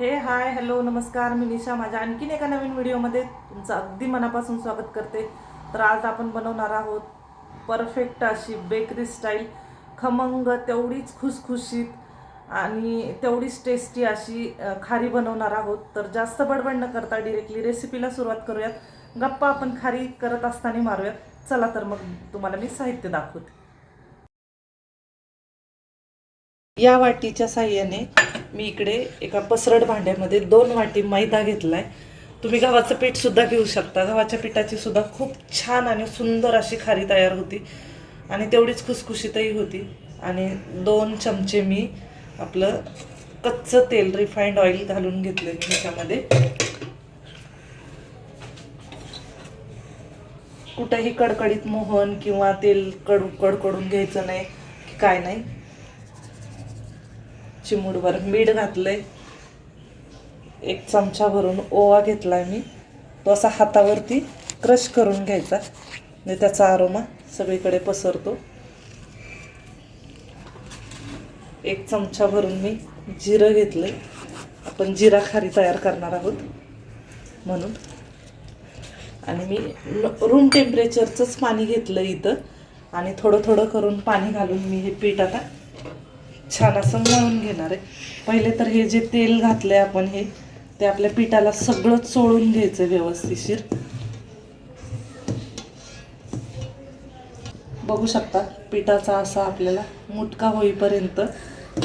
हे hi hello नमस्कार मी निशा. माझ्या आणखीन एका नवीन व्हिडिओमध्ये तुमचं अगदी मनापासून स्वागत करते. तर आज आपण बनवणार आहोत परफेक्ट अशी बेकरी स्टाईल. खमंग तेवढीच खुसखुशीत आणि तेवढीच टेस्टी अशी खारी बनवणार आहोत. तर जास्त बडबड न करता डिरेक्टली रेसिपीला सुरुवात करूयात. गप्पा आपण खारी करत असताना मारूयात. चला तर मग तुम्हाला मी साहित्य दाखवते. या वाटीच्या साह्याने मी इकडे एका पसरट भांड्यामध्ये दोन वाटी मैदा घेतलाय. तुम्ही गव्हाचं पीठ सुद्धा घेऊ शकता. गव्हाच्या पिठाची सुद्धा खूप छान आणि सुंदर अशी खारी तयार होती. आणि तेवढीच खुसखुशीतही होती. आणि दोन चमचे मी आपलं कच्चं तेल रिफाईंड ऑइल घालून घेतलं ह्याच्यामध्ये कुठंही कडकडीत मोहन किंवा तेल कडू कडकडून घ्यायचं नाही की काय नाही. चिमूडभर मीठ घातलं आहे एक चमचा भरून ओवा घेतला आहे मी. तो असा हातावरती क्रश करून घ्यायचा. म्हणजे त्याचा आरोमा सगळीकडे पसरतो. एक चमचा भरून मी जिरं घेतलंय. आपण जिरा खारी तयार करणार आहोत म्हणून. आणि मी रूम टेम्परेचरचंच पाणी घेतलं इथं. आणि थोडं थोडं करून पाणी घालून मी हे पीठ आता छान असं मळून घेणार आहे. पहिले तर हे जे तेल घातलं आहे आपण हे ते आपल्या पिठाला सगळं चोळून घ्यायचं व्यवस्थिशीर. बघू शकता पिठाचा असा आपल्याला मुटका होईपर्यंत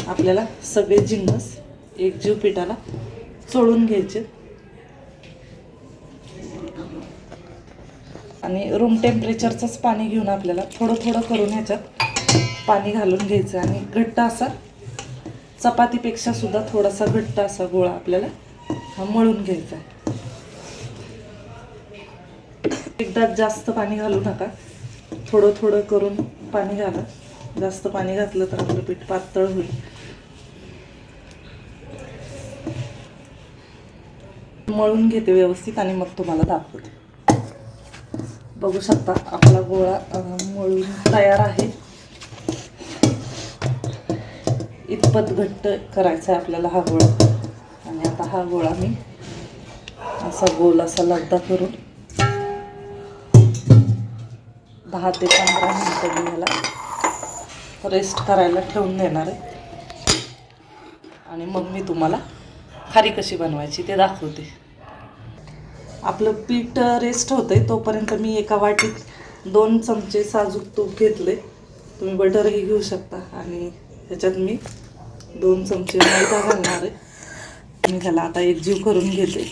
आपल्याला सगळे जिन्नस एकजीव पिठाला चोळून घ्यायचे. आणि रूम टेम्परेचरचंच पाणी घेऊन आपल्याला थोडं थोडं करून ह्याच्यात पाणी घालून घ्यायचं आणि घट्ट असा चपातीपेक्षा सुद्धा थोडासा घट्ट असा गोळा आपल्याला हा मळून घ्यायचा आहे. एकदा जास्त पाणी घालू नका. थोडं थोडं करून पाणी घाला. जास्त पाणी घातलं तर आपलं पीठ पातळ होईल. मळून घेते व्यवस्थित आणि मग तुम्हाला दाखवते. बघू शकता आपला गोळा मळून तयार आहे. इतपत घट्ट करायचा आहे आपल्याला हा गोळा. आणि आता हा गोळा मी असा गोल असा लगदा करून दहा ते पंधरा मिनटं मी ह्याला रेस्ट करायला ठेवून देणार आहे. आणि मग मी तुम्हाला खारी कशी बनवायची ते दाखवते. आपलं पीठ रेस्ट होतंय तोपर्यंत मी एका वाटीत दोन चमचे साजूक तूप घेतले तुम्ही बटरही घेऊ शकता. आणि ह्याच्यात मी दोन चमचे मैदा घालणार आहे. मी त्याला आता एकजीव करून घेते.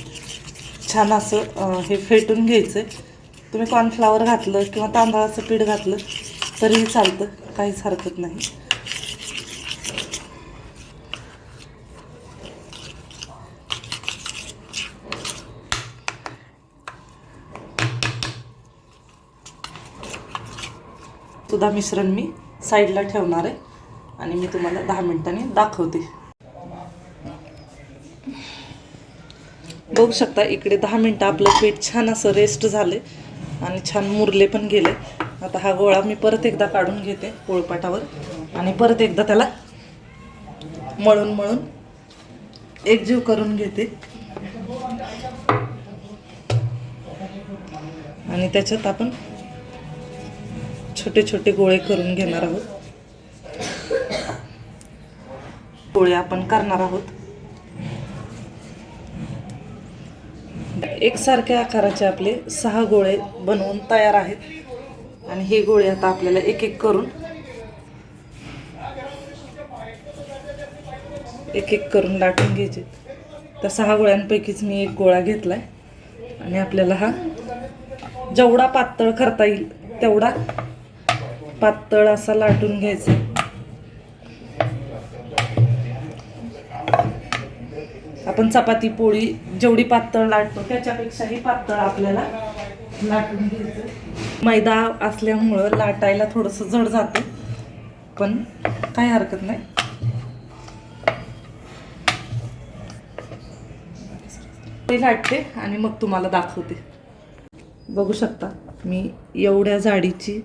छान असं हे फेटून घ्यायचं आहे तुम्ही कॉर्नफ्लावर घातलं किंवा तांदळाचं पीठ घातलं तरीही चालतं. काहीच हरकत नाही. सुद्धा मिश्रण मी साईडला ठेवणार आहे. आणि मी तुम्हाला दहा मिनिटांनी दाखवते. बघू शकता इकडे दहा मिनटं आपलं पीठ छान असं रेस्ट झाले आणि छान मुरले पण गेले. आता हा गोळा मी परत एकदा काढून घेते पोळपाटावर आणि परत एकदा त्याला मळून मळून एकजीव करून घेते. आणि त्याच्यात आपण छोटे छोटे गोळे करून घेणार आहोत. गोळे आपण करणार आहोत. एकसारख्या आकाराचे आपले सहा गोळे बनवून तयार आहेत. आणि हे गोळे आता आपल्याला एक एक करून एक एक करून लाटून घ्यायचे. त्या सहा गोळ्यांपैकीच मी एक गोळा घेतला आहे आणि आपल्याला हा जेवढा पातळ करता येईल तेवढा पातळ असा लाटून घ्यायचा. आपण चपाती पोळी जेवढी पातळ लाटतो त्याच्यापेक्षाही पातळ आपल्याला लाटून घ्यायचं. मैदा असल्यामुळं लाटायला थोडंसं जड जातं पण काही हरकत नाही. लाटते आणि मग तुम्हाला दाखवते. बघू शकता मी एवढ्या जाडीची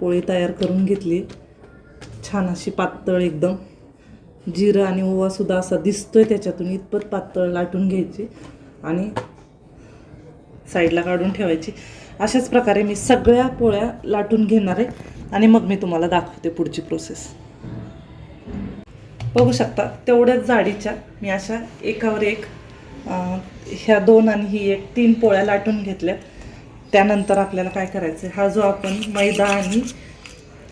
पोळी तयार करून घेतली. छान अशी पातळ एकदम. जिरं आणि ओवासुद्धा असा दिसतोय त्याच्यातून इतपत पातळ लाटून घ्यायची आणि साईडला काढून ठेवायची. अशाच प्रकारे मी सगळ्या पोळ्या लाटून घेणार आहे आणि मग मी तुम्हाला दाखवते पुढची प्रोसेस बघू शकता तेवढ्याच जाडीच्या मी अशा एकावर एक ह्या दोन आणि ही एक तीन पोळ्या लाटून घेतल्या. त्यानंतर आपल्याला काय करायचं हा जो आपण मैदा आणि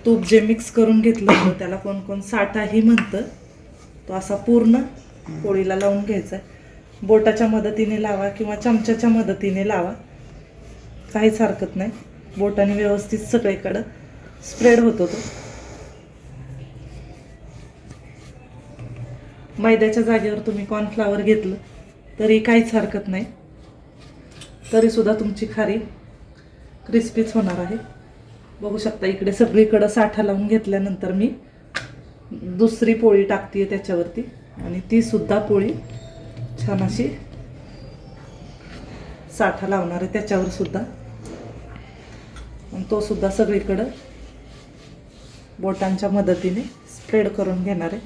तूप जे मिक्स करून घेतलं त्याला कोण कोण साठाही म्हणतं तो असा पूर्ण पोळीला लावून घ्यायचा. आहे बोटाच्या मदतीने लावा किंवा चमच्याच्या मदतीने लावा. काहीच हरकत नाही. बोटाने व्यवस्थित सगळीकडं स्प्रेड होतो तो. मैद्याच्या जागेवर तुम्ही कॉर्नफ्लावर घेतलं तरी काहीच हरकत नाही. तरीसुद्धा तुमची खारी क्रिस्पीच होणार आहे. बघू शकता इकडे सगळीकडं साठा लावून घेतल्यानंतर मी दुसरी पोळी टाकते त्याच्यावरती. आणि ती सुद्धा पोळी छान अशी साठा लावणार आहे त्याच्यावर सुद्धा. आणि तो सुद्धा सगळीकडं बोटांच्या मदतीने स्प्रेड करून घेणार आहे.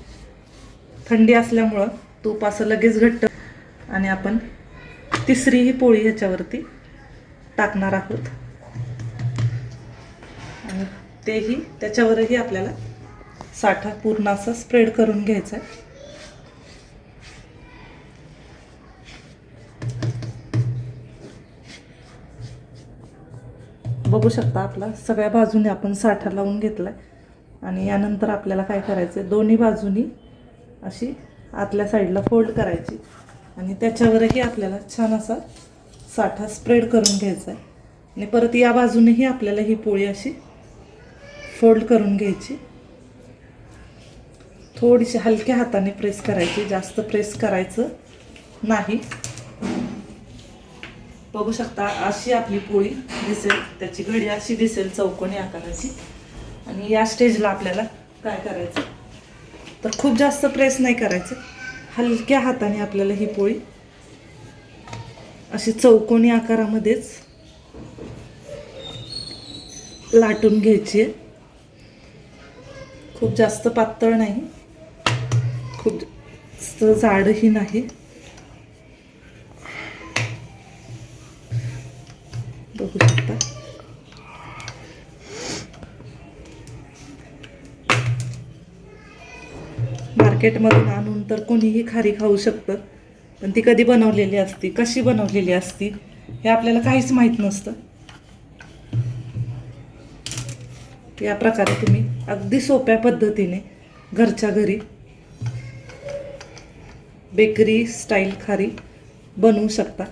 थंडी असल्यामुळं तूप असं लगेच घट्ट आणि आपण तिसरी ही पोळी ह्याच्यावरती टाकणार आहोत. आणि तेही त्याच्यावरही आपल्याला साठा पूर्ण असा स्प्रेड करून घ्यायचा आहे. बघू शकता आपला सगळ्या बाजूने आपण साठा लावून घेतला आणि यानंतर आपल्याला काय करायचं आहे दोन्ही बाजूनी अशी आतल्या साईडला फोल्ड करायची. आणि त्याच्यावरही आपल्याला छान असा साठा स्प्रेड करून घ्यायचा आहे. आणि परत या बाजूनेही आपल्याला ही पोळी अशी फोल्ड करून घ्यायची. थोडीशी हलक्या हाताने प्रेस करायची जास्त प्रेस करायचं नाही. बघू शकता अशी आपली पोळी दिसेल त्याची घडी अशी दिसेल चौकोनी आकाराची. आणि या स्टेजला आपल्याला काय करायचं? तर खूप जास्त प्रेस नाही करायचं. हलक्या हाताने आपल्याला ही पोळी अशी चौकोनी आकारामध्येच लाटून घ्यायची आहे. खूप जास्त पातळ नाही. खूप जाडही नाही. बघू शकता. मार्केटमधून आणून तर कोणीही खारी खाऊ शकतं पण ती कधी बनवलेली असती कशी बनवलेली असती हे आपल्याला काहीच माहीत नसतं. या प्रकारे तुम्ही अगदी सोप्या पद्धतीने घरच्या घरी बेकरी स्टाईल खारी बनवू शकता.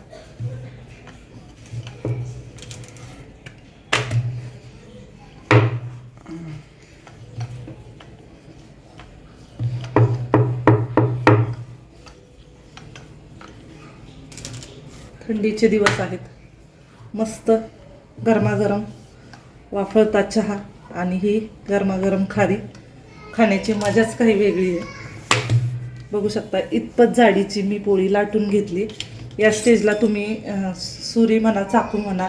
थंडीचे दिवस आहेत. मस्त गरमागरम वाफळता चहा आणि ही गरमागरम खारी खाण्याची मजाच काही वेगळी आहे. बघू शकता इतपत जाडीची मी पोळी लाटून घेतली. या स्टेजला तुम्ही सुरी म्हणा चाकू म्हणा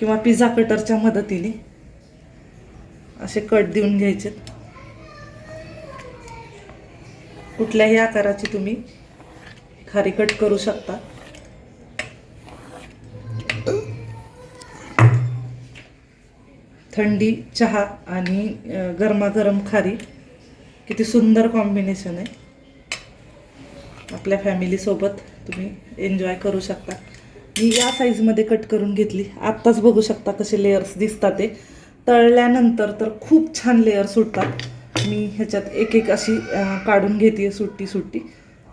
किंवा पिझ्झा कटरच्या मदतीने असे कट देऊन घ्यायचे. कुठल्याही आकाराची तुम्ही खारी कट करू शकता. थंडी चहा आणि गरमागरम खारी. किती सुंदर कॉम्बिनेशन आहे. आपल्या फॅमिलीसोबत तुम्ही एन्जॉय करू शकता. मी या साईजमध्ये कट करून घेतली. आत्ताच बघू शकता कसे लेयर्स दिसतात ते. तळल्यानंतर तर खूप छान लेअर सुटतात. मी ह्याच्यात एक एक अशी काढून घेते सुट्टी सुट्टी.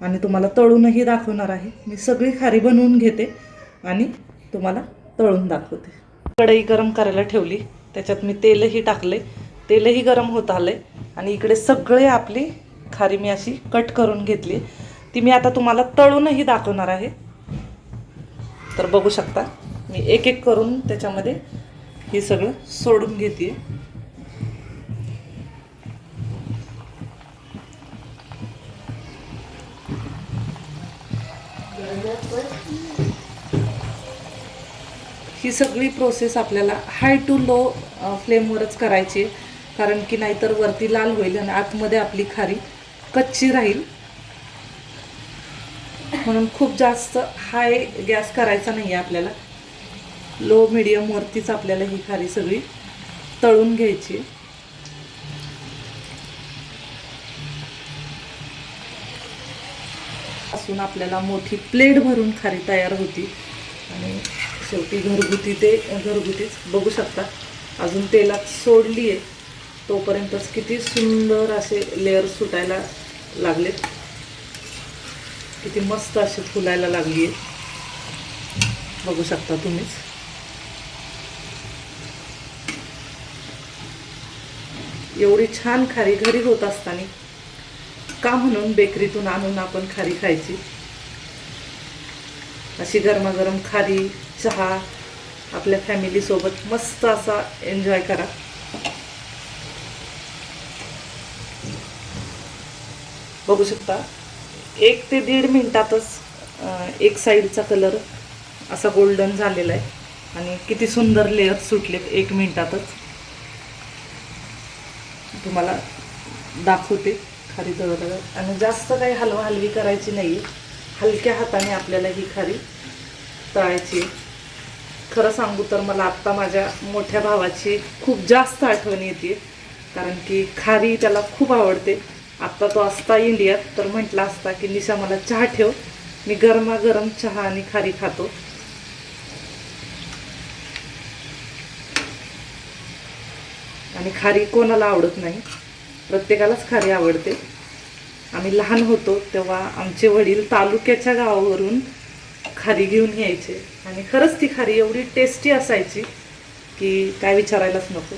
आणि तुम्हाला तळूनही दाखवणार आहे. मी सगळी खारी बनवून घेते आणि तुम्हाला तळून दाखवते. कढई गरम करायला ठेवली. त्याच्यात मी तेलही टाकले. तेलही गरम होत आले आणि इकडे सगळे आपली खारी मी अशी कट करून घेतली. ती मी आता तुम्हाला तळूनही दाखवणार आहे. तर बघू शकता मी एक एक करून त्याच्यामध्ये हे सगळं सोडून घेते ही सगळी प्रोसेस आपल्याला हाय टू लो फ्लेमवरच करायची आहे. कारण की नाहीतर वरती लाल होईल आणि आतमध्ये आपली खारी कच्ची राहील. म्हणून खूप जास्त हाय गॅस करायचा नाही आहे आपल्याला लो मिडियमवरतीच आपल्याला ही खारी सगळी तळून घ्यायची. असून आपल्याला मोठी प्लेट भरून खारी तयार होती. आणि शेवटी घरगुती ते घरगुतीच. बघू शकता अजून तेलात सोडली आहे तोपर्यंतच किती सुंदर असे लेअर सुटायला लागलेत. किती मस्त अशी फुलायला लागली आहे बघू शकता तुम्हीच. एवढी छान खारी घरी होत असताना का म्हणून बेकरीतून आणून आपण खारी खायची? अशी गरमागरम खारी चहा आपल्या फॅमिलीसोबत मस्त असा एन्जॉय करा. बघू शकता? एक ते दीड मिनटातच एक साईडचा कलर असा गोल्डन झालेला आहे. आणि किती सुंदर लेअर सुटलेत एक मिनटातच. तुम्हाला दाखवते खारी तळलं आणि जास्त काही हलवा हलवी करायची नाही. हलक्या हाताने आपल्याला ही खारी तळायची आहे. खरं सांगू तर मला आत्ता माझ्या मोठ्या भावाची खूप जास्त आठवण येते. कारण की खारी त्याला खूप आवडते. आत्ता तो असता इंडियात तर म्हटला असता की निशा मला चहा ठेव. मी गरमागरम चहा आणि खारी खातो. आणि खारी कोणाला आवडत नाही? प्रत्येकालाच खारी आवडते. आम्ही लहान होतो तेव्हा आमचे वडील तालुक्याच्या गावावरून खारी घेऊन यायचे. आणि खरंच ती खारी एवढी टेस्टी असायची की काय विचारायलाच नको.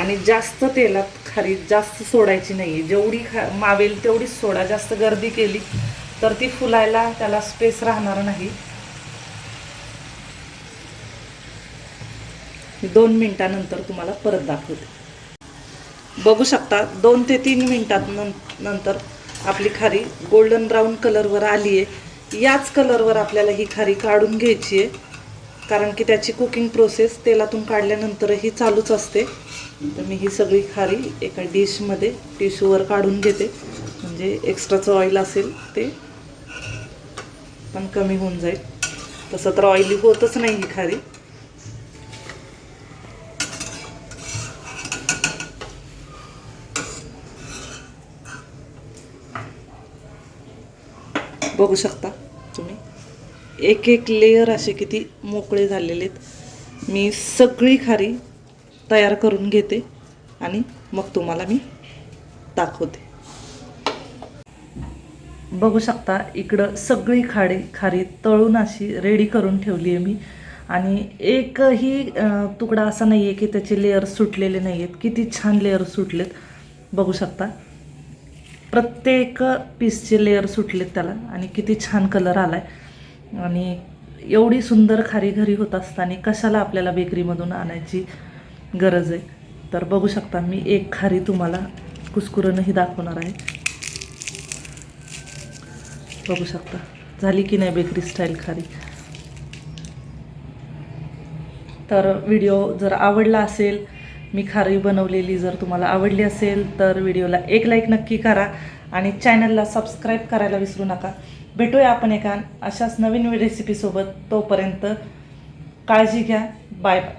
आणि जास्त तेलात खारी जास्त सोडायची नाही जेवढी खा मावेल तेवढीच सोडा. जास्त गर्दी केली तर ती फुलायला त्याला स्पेस राहणार नाही. दोन मिनटानंतर तुम्हाला परत दाखवते. बघू शकता दोन ते तीन मिनटात नंतर आपली खारी गोल्डन ब्राऊन कलरवर आली आहे याच कलरवर आपल्याला ही खारी काढून घ्यायची आहे कारण की त्याची कुकिंग प्रोसेस तेलातून काढल्यानंतरही चालूच असते. तर मी ही सगळी खारी एका डिशमध्ये टिश्यूवर काढून घेते. म्हणजे एक्स्ट्राचं ऑइल असेल ते पण कमी होऊन जाईल. तसं तर ऑइली होतच नाही ही खारी. बघू शकता. एक एक लेयर असे किती मोकळे झालेले आहेत. मी सगळी खारी तयार करून घेते आणि मग तुम्हाला मी दाखवते. बघू शकता इकडं सगळी खाडी खारी तळून अशी रेडी करून ठेवली आहे मी. आणि एकही तुकडा असा नाही आहे की त्याचे लेअर सुटलेले नाही आहेत किती छान लेअर सुटलेत. बघू शकता प्रत्येक पीसचे लेअर सुटलेत त्याला आणि किती छान कलर आला आहे आणि एवढी सुंदर खारी घरी होत असताना कशाला आपल्याला बेकरीमधून आणायची गरज आहे? तर बघू शकता मी एक खारी तुम्हाला कुस्कुरणही दाखवणार आहे. बघू शकता. झाली की नाही बेकरी स्टाईल खारी? तर व्हिडिओ जर आवडला असेल मी खारी बनवलेली जर तुम्हाला आवडली असेल तर व्हिडिओला एक लाईक नक्की करा आणि चॅनलला सबस्क्राईब करायला विसरू नका. भेटूया आपण एका अशाच नवीन रेसिपीसोबत तोपर्यंत काळजी घ्या. Bye bye